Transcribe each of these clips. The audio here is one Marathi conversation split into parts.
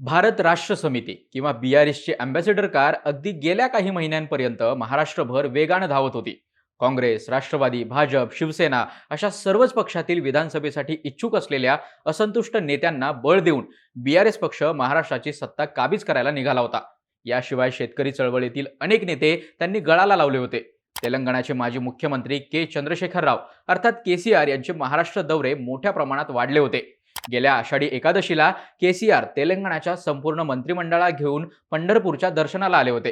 भारत राष्ट्र समिती किंवा बी आर एसची अँबॅसेडर कार अगदी गेल्या काही महिन्यांपर्यंत महाराष्ट्रभर वेगानं धावत होती. काँग्रेस राष्ट्रवादी भाजप शिवसेना अशा सर्वच पक्षातील विधानसभेसाठी इच्छुक असलेल्या असंतुष्ट नेत्यांना बळ देऊन बीआरएस पक्ष महाराष्ट्राची सत्ता काबीज करायला निघाला होता. याशिवाय शेतकरी चळवळीतील अनेक नेते त्यांनी गळाला लावले होते. तेलंगणाचे माजी मुख्यमंत्री के चंद्रशेखर राव अर्थात केसीआर यांचे महाराष्ट्र दौरे मोठ्या प्रमाणात वाढले होते. गेल्या आषाढी एकादशीला केसीआर तेलंगणाच्या संपूर्ण मंत्रिमंडळा घेऊन पंढरपूरच्या दर्शनाला आले होते.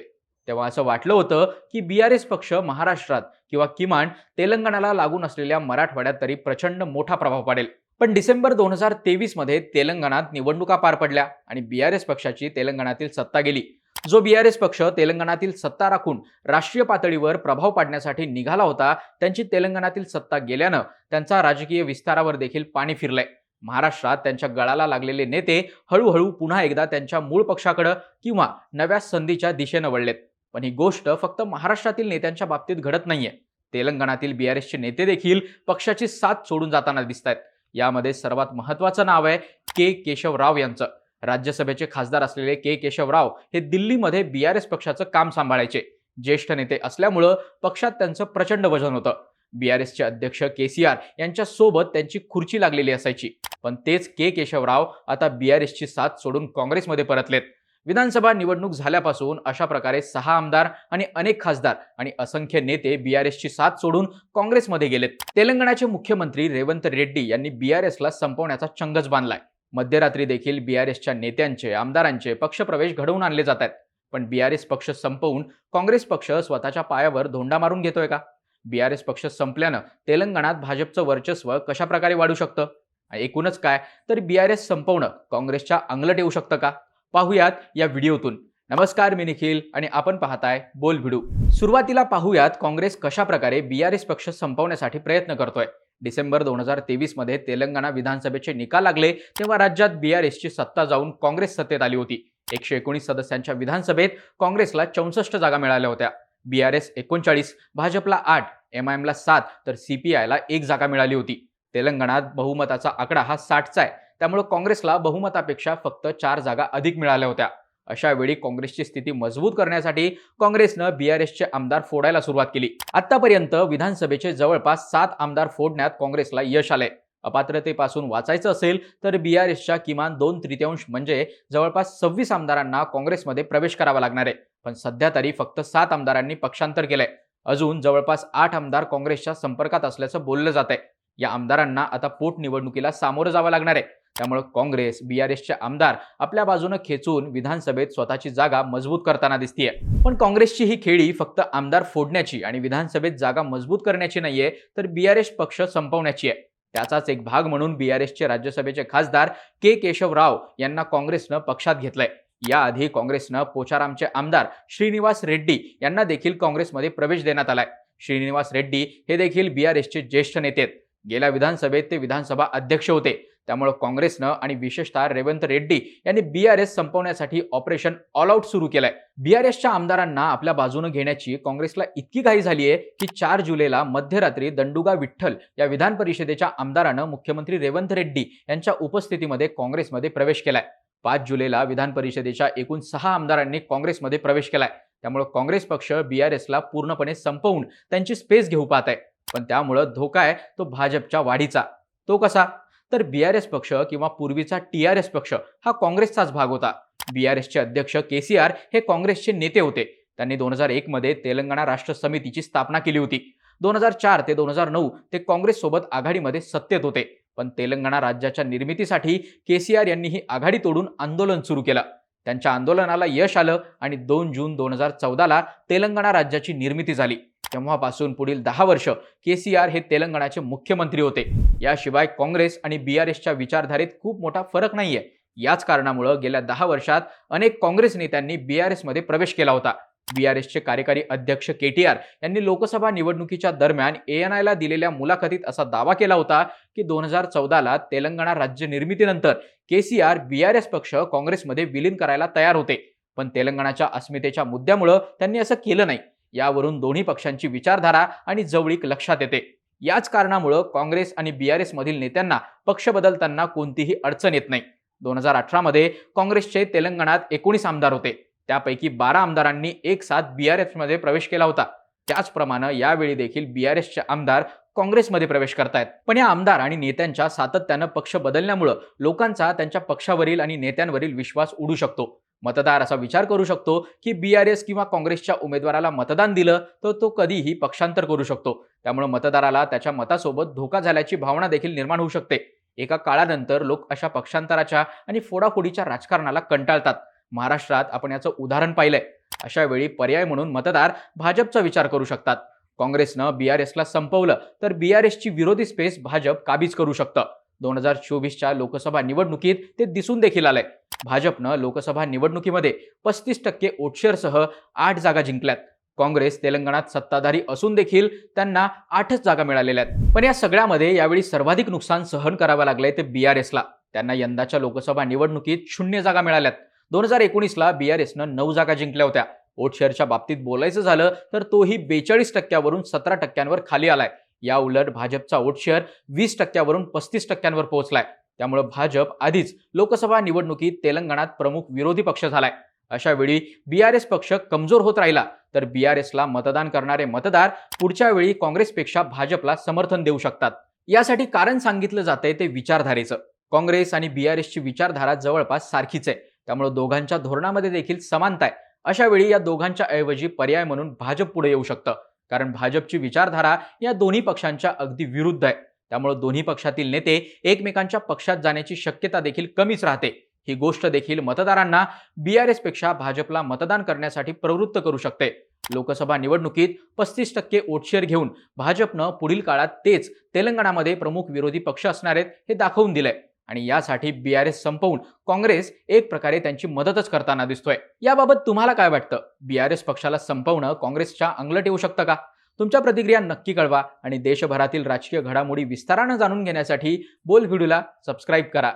तेव्हा असं वाटलं होतं की बी आर एस पक्ष महाराष्ट्रात किंवा किमान तेलंगणाला लागून असलेल्या मराठवाड्यात तरी प्रचंड मोठा प्रभाव पडेल. पण डिसेंबर दोन हजार तेवीसमध्ये तेलंगणात निवडणुका पार पडल्या आणि बी आर एस पक्षाची तेलंगणातील सत्ता गेली. जो बीआरएस पक्ष तेलंगणातील सत्ता राखून राष्ट्रीय पातळीवर प्रभाव पाडण्यासाठी निघाला होता त्यांची तेलंगणातील सत्ता गेल्यानं त्यांचा राजकीय विस्तारावर देखील पाणी फिरलंय. महाराष्ट्रात त्यांच्या गळाला लागलेले नेते हळूहळू पुन्हा एकदा त्यांच्या मूळ पक्षाकडं किंवा नव्या संधीच्या दिशेनं वळलेत. पण ही गोष्ट फक्त महाराष्ट्रातील नेत्यांच्या बाबतीत घडत नाहीये. तेलंगणातील बी आर एसचे नेते देखील पक्षाची साथ सोडून जाताना दिसत आहेत यामध्ये सर्वात महत्वाचं नाव आहे के. केशवराव यांचं. राज्यसभेचे खासदार असलेले के. केशवराव हे दिल्लीमध्ये बी आर एस पक्षाचं काम सांभाळायचे. ज्येष्ठ नेते असल्यामुळं पक्षात त्यांचं प्रचंड वजन होतं. बी आर एसचे अध्यक्ष के सी आर यांच्यासोबत त्यांची खुर्ची लागलेली असायची. पण तेच के केशवराव आता बी आर एसची साथ सोडून काँग्रेसमध्ये परतलेत. विधानसभा निवडणूक झाल्यापासून अशा प्रकारे सहा आमदार आणि अनेक खासदार आणि असंख्य नेते बी आर एसची साथ सोडून काँग्रेसमध्ये गेलेत. तेलंगणाचे मुख्यमंत्री रेवंत रेड्डी यांनी बी आर एसला संपवण्याचा चंगच बांधलाय. मध्यरात्री देखील बी आर एसच्या नेत्यांचे आमदारांचे पक्षप्रवेश घडवून आणले जात आहेत पण बी आर एस पक्ष संपवून काँग्रेस पक्ष स्वतःच्या पायावर धोंडा मारून घेतोय का? बीआरएस पक्ष संपल्यानं तेलंगणात भाजपचं वर्चस्व कशा प्रकारे वाढू शकतं? एकूणच काय? तर बीआरएस संपवणं काँग्रेसच्या अंगलट येऊ शकतं का? पाहूयात या व्हिडिओतून. नमस्कार मी निखिल आणि आपण पाहताय बोल भिडू सुरुवातीला पाहूयात काँग्रेस कशा प्रकारे बीआरएस पक्ष संपवण्यासाठी प्रयत्न करतोय? डिसेंबर दोन हजार तेवीसमध्ये तेलंगणा विधानसभेचे निकाल लागले तेव्हा राज्यात बीआरएसची सत्ता जाऊन काँग्रेस सत्तेत आली होती. एकशे एकोणीस सदस्यांच्या विधानसभेत काँग्रेसला चौसष्ट जागा मिळाल्या होत्या. बी आर एस एकोणचाळीस भाजपला आठ एम आय एमला सात तर सी पी आयला एक जागा मिळाली होती. तेलंगणात बहुमताचा आकडा हा साठचा आहे. त्यामुळे काँग्रेसला बहुमतापेक्षा फक्त चार जागा अधिक मिळाल्या होत्या. अशा वेळी काँग्रेसची स्थिती मजबूत करण्यासाठी काँग्रेसनं बीआरएसचे आमदार फोडायला सुरुवात केली. आतापर्यंत विधानसभेचे जवळपास सात आमदार फोडण्यात काँग्रेसला यश आलंय. अपात्रतेपासून वाचायचं असेल तर बी आर एसच्या किमान दोन तृतीयांश म्हणजे जवळपास सव्वीस आमदारांना काँग्रेसमध्ये प्रवेश करावा लागणार आहे. पण सध्या तरी फक्त सात आमदारांनी पक्षांतर केलंय. अजून जवळपास आठ आमदार काँग्रेसच्या संपर्कात असल्याचं बोललं जात आहे या आमदारांना आता पोटनिवडणुकीला सामोरं जावं लागणार आहे. त्यामुळे काँग्रेस बी आर एसचे आमदार आपल्या बाजूनं खेचून विधानसभेत स्वतःची जागा मजबूत करताना दिसतीये. पण काँग्रेसची ही खेळी फक्त आमदार फोडण्याची आणि विधानसभेत जागा मजबूत करण्याची नाहीये तर बी आर एस पक्ष संपवण्याची आहे. त्याचाच एक भाग म्हणून बीआरएसचे राज्यसभेचे खासदार के केशवराव यांना काँग्रेसनं पक्षात घेतलंय. याआधी काँग्रेसनं पोचारामचे आमदार श्रीनिवास रेड्डी यांना देखील काँग्रेसमध्ये प्रवेश देण्यात आलाय. श्रीनिवास रेड्डी हे देखील बीआरएसचे ज्येष्ठ नेते आहेत. गेल्या विधानसभेत ते विधानसभा अध्यक्ष होते. त्यामुळे काँग्रेसनं आणि विशेषतः रेवंत रेड्डी यांनी बीआरएस संपवण्यासाठी ऑपरेशन ऑल आउट सुरू केलंय. बीआरएसच्या आमदारांना आपल्या बाजूने घेण्याची काँग्रेसला इतकी घाई झाली आहे की चार जुलैला मध्यरात्री दंडुगा विठ्ठल या विधान परिषदेच्या आमदारानं मुख्यमंत्री रेवंत रेड्डी यांच्या उपस्थितीमध्ये काँग्रेसमध्ये प्रवेश केलाय. पाच जुलैला विधान परिषदेच्या एकूण सहा आमदारांनी काँग्रेसमध्ये प्रवेश केलाय. त्यामुळे काँग्रेस पक्ष बीआरएसला पूर्णपणे संपवून त्यांची स्पेस घेऊ पाहत आहे. पण त्यामुळं धोका आहे तो भाजपच्या वाढीचा. तो कसा? तर बीआरएस पक्ष किंवा पूर्वीचा टीआरएस पक्ष हा काँग्रेसचाच भाग होता. बीआरएसचे अध्यक्ष केसीआर हे काँग्रेसचे नेते होते. त्यांनी दोन हजार एक मध्ये तेलंगणा राष्ट्र समितीची स्थापना केली होती. दोन हजार चार ते दोन हजार नऊ ते काँग्रेससोबत आघाडीमध्ये सत्तेत होते. पण तेलंगणा राज्याच्या निर्मितीसाठी केसीआर यांनी ही आघाडी तोडून आंदोलन सुरू केलं. त्यांच्या आंदोलनाला यश आलं आणि दोन जून दोन हजार चौदाला तेलंगणा राज्याची निर्मिती झाली. तेव्हापासून पुढील दहा वर्ष के सी आर हे तेलंगणाचे मुख्यमंत्री होते. याशिवाय काँग्रेस आणि बी आर एसच्या विचारधारेत खूप मोठा फरक नाहीये. याच कारणामुळं गेल्या दहा वर्षात अनेक काँग्रेस नेत्यांनी एसमध्ये प्रवेश केला होता. बी आर एसचे कार्यकारी अध्यक्ष के टी आर यांनी लोकसभा निवडणुकीच्या दरम्यान ए एन आयला दिलेल्या मुलाखतीत असा दावा केला होता की दोन हजार चौदाला तेलंगणा राज्य निर्मितीनंतर K C R B R S पक्ष काँग्रेसमध्ये विलीन करायला तयार होते. पण तेलंगणाच्या अस्मितेच्या मुद्द्यामुळं त्यांनी असं केलं नाही. यावरून दोन्ही पक्षांची विचारधारा आणि जवळीक लक्षात येते. याच कारणामुळं काँग्रेस आणि बीआरएस मधील नेत्यांना पक्ष बदलताना कोणतीही अडचण येत नाही. दोन हजार अठरामध्ये काँग्रेसचे तेलंगणात एकोणीस आमदार होते. त्यापैकी बारा आमदारांनी एक साथ बीआरएसमध्ये प्रवेश केला होता. त्याचप्रमाणे यावेळी देखील बीआरएसचे आमदार काँग्रेसमध्ये प्रवेश करतायत. पण या आमदार आणि नेत्यांच्या सातत्यानं पक्ष बदलण्यामुळं लोकांचा त्यांच्या पक्षावरील आणि नेत्यांवरील विश्वास उडू शकतो. मतदार असा विचार करू शकतो की बी आर एस किंवा काँग्रेसच्या उमेदवाराला मतदान दिलं तर तो कधीही पक्षांतर करू शकतो. त्यामुळे मतदाराला त्याच्या मतासोबत धोका झाल्याची भावना देखील निर्माण होऊ शकते. एका काळानंतर लोक अशा पक्षांतराच्या आणि फोडाफोडीच्या राजकारणाला कंटाळतात. महाराष्ट्रात आपण याचं उदाहरण पाहिलंय. अशा वेळी पर्याय म्हणून मतदार भाजपचा विचार करू शकतात. काँग्रेसनं बी आर एसला संपवलं तर बी आर एसची विरोधी स्पेस भाजप काबीज करू शकतं. दोन हजार चोवीसच्या लोकसभा निवडणुकीत ते दिसून देखील आलंय. भाजपनं लोकसभा निवडणुकीमध्ये पस्तीस टक्के ओटशेअरसह आठ जागा जिंकल्यात. काँग्रेस तेलंगणात सत्ताधारी असून देखील त्यांना आठच जागा मिळालेल्या आहेत. पण या सगळ्यामध्ये यावेळी सर्वाधिक नुकसान सहन करावं लागलंय ते बी आर एसला त्यांना यंदाच्या लोकसभा निवडणुकीत शून्य जागा मिळाल्यात. दोन हजार एकोणीसला बी आर एसनं नऊ जागा जिंकल्या होत्या. ओटशेअरच्या बाबतीत बोलायचं झालं तर तोही बेचाळीस टक्क्यावरून सतरा टक्क्यांवर खाली आलाय. या उलट भाजपचा ओटशेअर वीस टक्क्यावरून पस्तीस टक्क्यांवर पोहोचलाय. त्यामुळे भाजप आधीच लोकसभा निवडणुकीत तेलंगणात प्रमुख विरोधी पक्ष झालाय. अशा वेळी बीआरएस पक्ष कमजोर होत राहिला तर बीआरएसला मतदान करणारे मतदार पुढच्या वेळी काँग्रेसपेक्षा भाजपला समर्थन देऊ शकतात. यासाठी कारण सांगितलं जातंय ते विचारधारेचं. काँग्रेस आणि बीआरएसची विचारधारा जवळपास सारखीच आहे. त्यामुळे दोघांच्या धोरणामध्ये देखील समानता आहे. अशा वेळी या दोघांच्या ऐवजी पर्याय म्हणून भाजप पुढे येऊ शकतं. कारण भाजपची विचारधारा या दोन्ही पक्षांच्या अगदी विरुद्ध आहे. त्यामुळे दोन्ही पक्षातील नेते एकमेकांच्या पक्षात जाण्याची शक्यता देखील कमीच राहते. ही गोष्ट देखील मतदारांना बी आरपेक्षा भाजपला मतदान करण्यासाठी प्रवृत्त करू शकते. लोकसभा निवडणुकीत पस्तीस टक्के ओटशेअर घेऊन भाजपनं पुढील काळात तेच तेलंगणामध्ये प्रमुख विरोधी पक्ष असणार आहेत हे दाखवून दिलंय. आणि यासाठी बीआरएस संपवून काँग्रेस एक प्रकारे त्यांची मदतच करताना दिसतोय. याबाबत तुम्हाला काय वाटतं? बीआरएस पक्षाला संपवणं काँग्रेसच्या अंगलट येऊ शकतं का? तुमच्या प्रतिक्रिया नक्की कळवा आणि देशभरातील राजकीय घडामोडी विस्तारानं जाणून घेण्यासाठी बोल व्हिडिओला सबस्क्राईब करा.